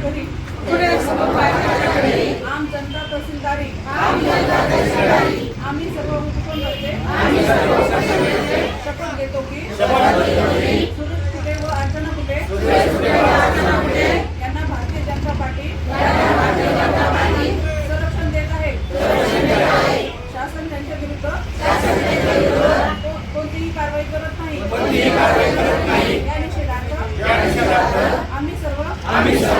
घरी आम जनता तहसीलदारी. आम्ही सर्व उपक्रम शपथ की? सुरेश कुटे व यांना भारतीय जनता पार्टी संरक्षण देत आहे. शासन त्यांच्या विरुद्ध. कोणतीही कारवाई करत नाही. आम्ही सर्व